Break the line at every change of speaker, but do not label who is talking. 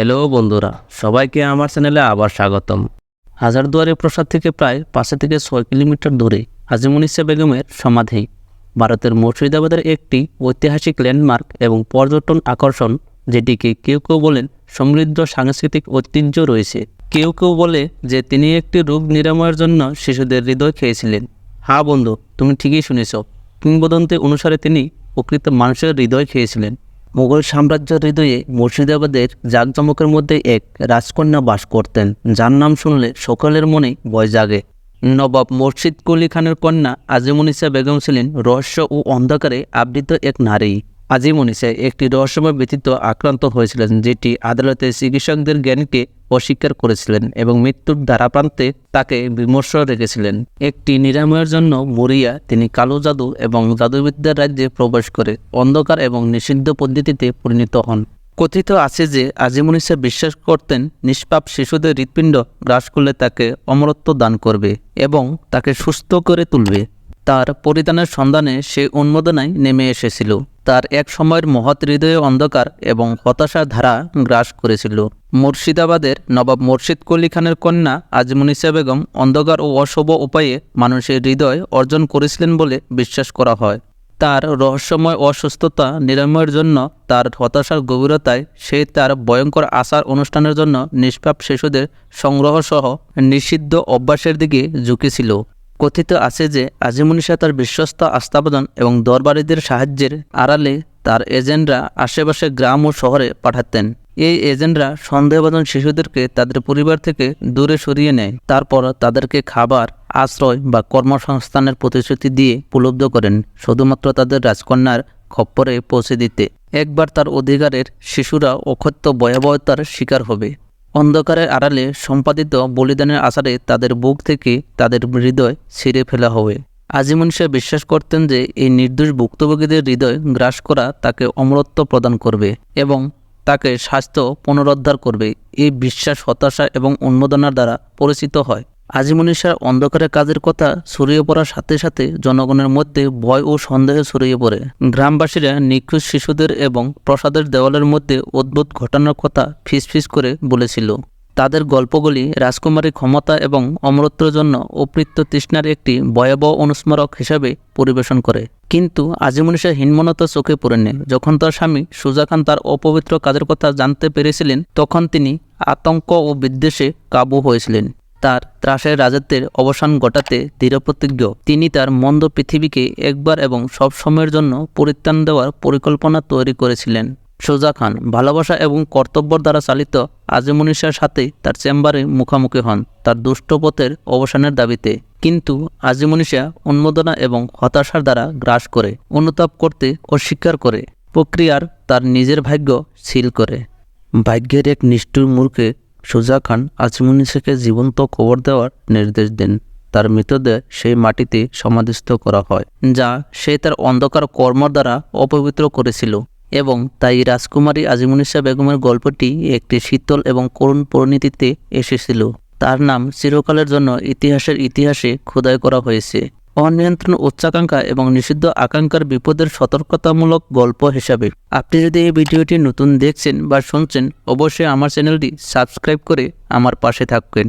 Hello বন্ধুরা, সবাইকে আমার চ্যানেলে আবার স্বাগতম। হাজারদুয়ারি প্রসাদ থেকে প্রায় পাঁচে থেকে ছয় কিলোমিটার দূরে আজিমুনিসা বেগমের সমাধি। ভারতের মুর্শিদাবাদের একটি ঐতিহাসিক ল্যান্ডমার্ক এবং পর্যটন আকর্ষণ, যেটিকে কেউ কেউ বলেন সমৃদ্ধ সাংস্কৃতিক ঐতিহ্য রয়েছে। কেউ কেউ বলে যে তিনি একটি রোগ নিরাময়ের জন্য শিশুদের হৃদয় খেয়েছিলেন। হ্যাঁ বন্ধু, তুমি ঠিকই শুনেছ। কিংবদন্তি অনুসারে তিনি প্রকৃত মানুষের হৃদয় খেয়েছিলেন। মুঘল সাম্রাজ্যের হৃদয়ে মুর্শিদাবাদের জাঁকজমকের মধ্যে এক রাজকন্যা বাস করতেন, যার নাম শুনলে সকলের মনে ভয় জাগে। নবাব মুর্শিদ কুলি খানের কন্যা আজিমুনিসা বেগম ছিলেন রহস্য ও অন্ধকারে আবৃত এক নারী। আজিমুনিসা একটি রহস্যময় ব্যতীত আক্রান্ত হয়েছিলেন, যেটি আদালতে চিকিৎসকদের জ্ঞানকে অস্বীকার করেছিলেন এবং মৃত্যুর দ্বারাপ্রান্তে তাকে বিমর্ষ রেখেছিলেন। একটি নিরাময়ের জন্য মরিয়া, তিনি কালো জাদু এবং জাদুবিদ্যার রাজ্যে প্রবেশ করে অন্ধকার এবং নিষিদ্ধ পদ্ধতিতে পরিণত হন। কথিত আছে যে আজিমুনিসা বিশ্বাস করতেন, নিষ্পাপ শিশুদের হৃৎপিণ্ড গ্রাস করলে তাকে অমরত্ব দান করবে এবং তাকে সুস্থ করে তুলবে। তার পরিধানের সন্ধানে সে উন্মোদনায় নেমে এসেছিল। তার এক সময়ের মহৎ হৃদয়ে অন্ধকার এবং হতাশার ধারা গ্রাস করেছিল। মুর্শিদাবাদের নবাব মুর্শিদ কলি খানের কন্যা আজমুনিসা বেগম অন্ধকার ও অশুভ উপায়ে মানুষের হৃদয় অর্জন করেছিলেন বলে বিশ্বাস করা হয়। তার রহস্যময় অসুস্থতা নিরাময়ের জন্য তার হতাশার গভীরতায় সে তার ভয়ঙ্কর আচার অনুষ্ঠানের জন্য নিষ্পাপ শিশুদের সংগ্রহসহ নিষিদ্ধ অভ্যাসের দিকে ঝুঁকেছিল। কথিত আছে যে আজিমুনিসা তার বিশ্বস্ত আস্থাবদন এবং দরবারীদের সাহায্যের আড়ালে তার এজেন্টরা আশেপাশে গ্রাম ও শহরে পাঠাতেন। এই এজেন্টরা সন্দেহবাদন শিশুদেরকে তাদের পরিবার থেকে দূরে সরিয়ে নেয়। তারপর তাদেরকে খাবার, আশ্রয় বা কর্মসংস্থানের প্রতিশ্রুতি দিয়ে উপলব্ধ করেন, শুধুমাত্র তাদের রাজকন্যার খপ্পরে পৌঁছে দিতে। একবার তার অধিকারের শিশুরা অক্ষত্য ভয়াবহতার শিকার হবে। অন্ধকারের আড়ালে সম্পাদিত বলিদানের আচারে তাদের বুক থেকে তাদের হৃদয় ছিঁড়ে ফেলা হবে। আজিমুন শাহ বিশ্বাস করতেন যে এই নির্দোষ ভুক্তভোগীদের হৃদয় গ্রাস করা তাকে অমরত্ব প্রদান করবে এবং তাকে স্বাস্থ্য পুনরুদ্ধার করবে। এই বিশ্বাস, হতাশা এবং উন্মোদনার দ্বারা পরিচিত হয়। আজিমুনিশার অন্ধকারের কাজের কথা ছড়িয়ে পড়ার সাথে সাথে জনগণের মধ্যে ভয় ও সন্দেহ ছড়িয়ে পড়ে। গ্রামবাসীরা নিখোঁজ শিশুদের এবং প্রসাদের দেওয়ালের মধ্যে অদ্ভুত ঘটনার কথা ফিসফিস করে বলেছিল। তাদের গল্পগুলি রাজকুমারী ক্ষমতা এবং অমরত্বের জন্য অপৃত্য তৃষ্ণার একটি ভয়াবহ অনুস্মারক হিসাবে পরিবেশন করে। কিন্তু আজিমুনিশা হীনমনতা চোখে পড়ে নেয় যখন তার স্বামী সুজা খান তার অপবিত্র কাজের কথা জানতে পেরেছিলেন, তখন তিনি আতঙ্ক ও বিদ্বেষে কাবু হয়েছিলেন। তার ত্রাসের রাজত্বের অবসান ঘটাতে দৃঢ়প্রতিজ্ঞ তিনি তার মন্দ পৃথিবীকে একবার এবং সব সময়ের জন্য পরিত্রাণ দেওয়ার পরিকল্পনা তৈরি করেছিলেন। সোজা খান, ভালোবাসা এবং কর্তব্যর দ্বারা চালিত আজিমুনিশার সাথে তার চেম্বারে মুখোমুখি হন তার দুষ্ট পথের অবসানের দাবিতে। কিন্তু আজিমুনিশা উন্মোদনা এবং হতাশার দ্বারা গ্রাস করে, অনুতাপ করতে অস্বীকার করে, প্রক্রিয়ার তার নিজের ভাগ্য সিল করে। ভাগ্যের এক নিষ্ঠুর মূর্খে সুজা খান আজমুনিসাকে জীবন্ত কবর দেওয়ার নির্দেশ দেন। তার মৃতদেহ সেই মাটিতে সমাধিস্থ করা হয়, যা সে তার অন্ধকার কর্ম দ্বারা অপবিত্র করেছিল এবং তাই রাজকুমারী আজিমুনিসা বেগমের গল্পটি একটি শীতল এবং করুণ পরিণতিতে এসেছিল। তার নাম চিরকালের জন্য ইতিহাসের ইতিহাসে খোদাই করা হয়েছে। অনিয়ন্ত্রণ, উচ্চাকাঙ্ক্ষা এবং নিষিদ্ধ আকাঙ্ক্ষার বিপদের সতর্কতামূলক গল্প হিসাবে। আপনি যদি এই ভিডিওটি নতুন দেখছেন বা শুনছেন, অবশ্যই আমার চ্যানেলটি সাবস্ক্রাইব করে আমার পাশে থাকবেন।